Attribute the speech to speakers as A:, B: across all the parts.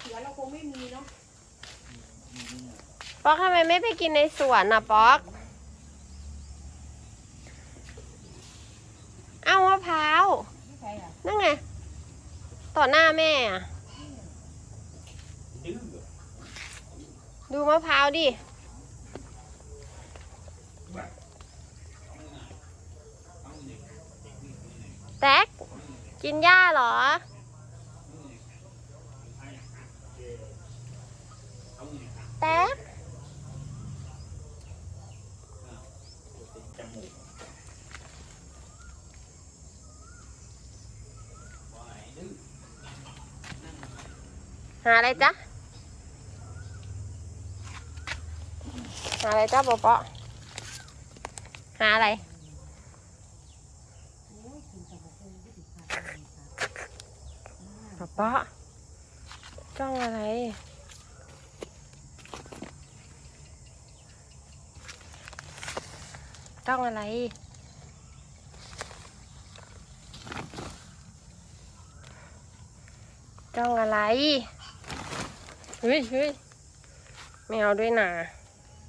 A: เขือเราคงไม่มีเนาะ
B: ป๊อกทำไมไม่ไปกินในสวนอะป๊อกเอ้ามะพร้าว
A: ไม่ใช่อะ
B: นั่นไง ต่อหน้าแม่อะ
C: ดื้อ
B: ดูมะพร้าวดิ แต๊กกินหญ้าเหรอ แต๊ก
C: จมูกว่าไงดื้อ
B: หาอะไรจ๊ะ หาอะไรจ๊ะปอปอหาอะไร
A: บอ
B: ปอปอจ้องอะไร จ้องอะไรจ้องอะไร ฮ้ยเฮ้ยไม่เอาด้วยนะ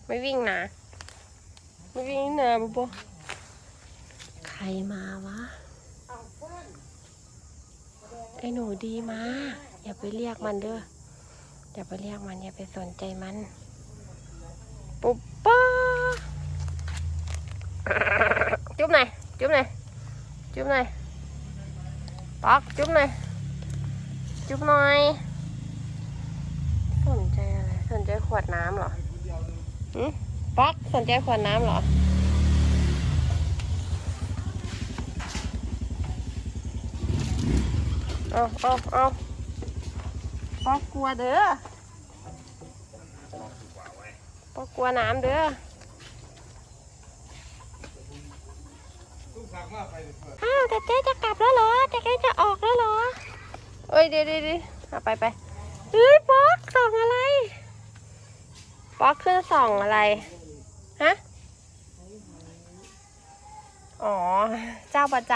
B: ไม่วิ่งนะไม่วิ่งนะปอปใครมาวะไอ้หนูดีมา อย่าไปเรียกมันเด้ออย่าไปเรียกมันอย่าไปสนใจมันปุ๊บป้าจุ๊บหน่อยจุ๊บหน่อยจุ๊บหน่อยป๊อกจุ๊บหน่อยจุ๊บหน่อย สนใจอะไร สนใจขวดน้ำเหรอหืมป๊อกสนใจขวดน้ำเหรอ เอาเอาเอาป๊อกกลัวเด้อป๊อกกลัวน้ำเด้ออ้าวแต่เจ๊จะกลับแล้วเหรอแต่เจ๊จะออกแล้วเหรอเอ้ยเดี๋ยวเดี๋ยวเดี๋ยวเอาไปไปเฮ้ยป๊อก ส่องอะไร ป๊อกขึ้นส่องอะไร ฮะ อ๋อ เจ้าประจ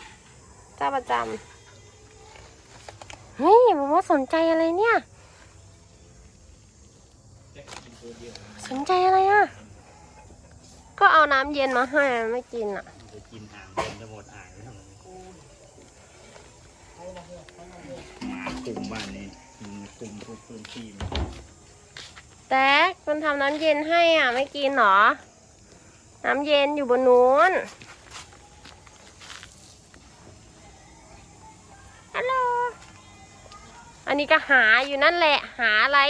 B: ำ เจ้าประจำ เฮ้ยมันว่าสนใจอะไรเนี่ย สนใจอะไรอะ ก็เอาน้ำเย็นมาให้มันไม่กินอะ
C: จะกินอ่างเดินจะหมดอ่างแล้วหมากลุ่มบ้านนี้ กินคุมทุกพื้นที่มัน
B: แตกมันทำน้ำเย็นให้อะ ไม่กินหรอ น้ำเย็นอยู่บนนู้นฮัลโหลอันนี้ก็หาอยู่นั่นแหละ หาอะไร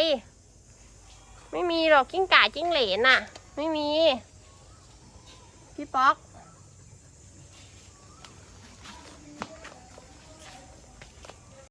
B: ไม่มีหรอกกิ้งก่าจิ้งเหลนอะ ไม่มี พี่ป๊อก